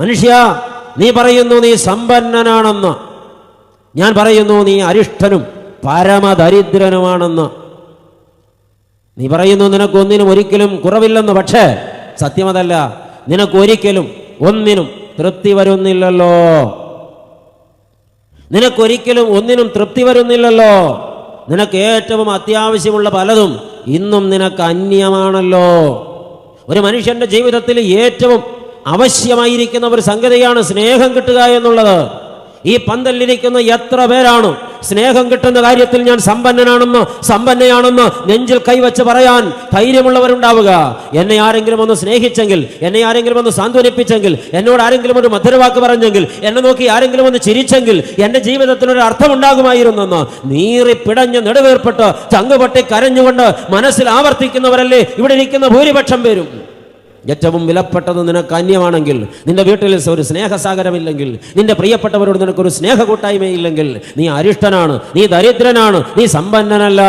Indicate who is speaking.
Speaker 1: മനുഷ്യ നീ പറയുന്നു നീ സമ്പന്നനാണെന്ന്. ഞാൻ പറയുന്നു നീ അരിഷ്ടനും പരമദരിദ്രനുമാണെന്ന്. നീ പറയുന്നു നിനക്ക് നിനക്കൊന്നിനും ഒരിക്കലും കുറവില്ലെന്ന്. പക്ഷേ സത്യമതല്ല നിനക്കൊരിക്കലും ഒന്നിനും തൃപ്തി വരുന്നില്ലല്ലോ. നിനക്കൊരിക്കലും ഒന്നിനും തൃപ്തി വരുന്നില്ലല്ലോ. നിനക്ക് ഏറ്റവും അത്യാവശ്യമുള്ള പലതും ഇന്നും നിനക്ക് അന്യമാണല്ലോ. ഒരു മനുഷ്യന്റെ ജീവിതത്തിൽ ഏറ്റവും അവശ്യമായിരിക്കുന്ന ഒരു സംഗതിയാണ് സ്നേഹം കിട്ടുക എന്നുള്ളത്. ഈ പന്തലിരിക്കുന്ന എത്ര പേരാണ് സ്നേഹം കിട്ടുന്ന കാര്യത്തിൽ ഞാൻ സമ്പന്നനാണെന്ന് സമ്പന്നയാണെന്ന് നെഞ്ചിൽ കൈവച്ച് പറയാൻ ധൈര്യമുള്ളവരുണ്ടാവുക. എന്നെ ആരെങ്കിലും ഒന്ന് സ്നേഹിച്ചെങ്കിൽ എന്നെ ആരെങ്കിലും ഒന്ന് സാന്ത്വനിപ്പിച്ചെങ്കിൽ എന്നോട് ആരെങ്കിലും ഒരു മധുരവാക്ക് പറഞ്ഞെങ്കിൽ എന്നെ നോക്കി ആരെങ്കിലും ഒന്ന് ചിരിച്ചെങ്കിൽ എന്റെ ജീവിതത്തിനൊരു അർത്ഥമുണ്ടാകുമായിരുന്നെന്ന്. നീറി പിടഞ്ഞ് നെടുവേർപ്പെട്ട് ചങ്കുപൊട്ടി കരഞ്ഞുകൊണ്ട് മനസ്സിൽ ആവർത്തിക്കുന്നവരല്ലേ ഇവിടെ ഇരിക്കുന്ന ഭൂരിപക്ഷം പേരും. ഏറ്റവും വിലപ്പെട്ടത് നിനക്ക് അന്യമാണെങ്കിൽ നിന്റെ വീട്ടിൽ ഒരു സ്നേഹസാഗരമില്ലെങ്കിൽ നിന്റെ പ്രിയപ്പെട്ടവരോട് നിനക്കൊരു സ്നേഹ കൂട്ടായ്മയില്ലെങ്കിൽ നീ അരിഷ്ടനാണ് നീ ദരിദ്രനാണ് നീ സമ്പന്നനല്ല.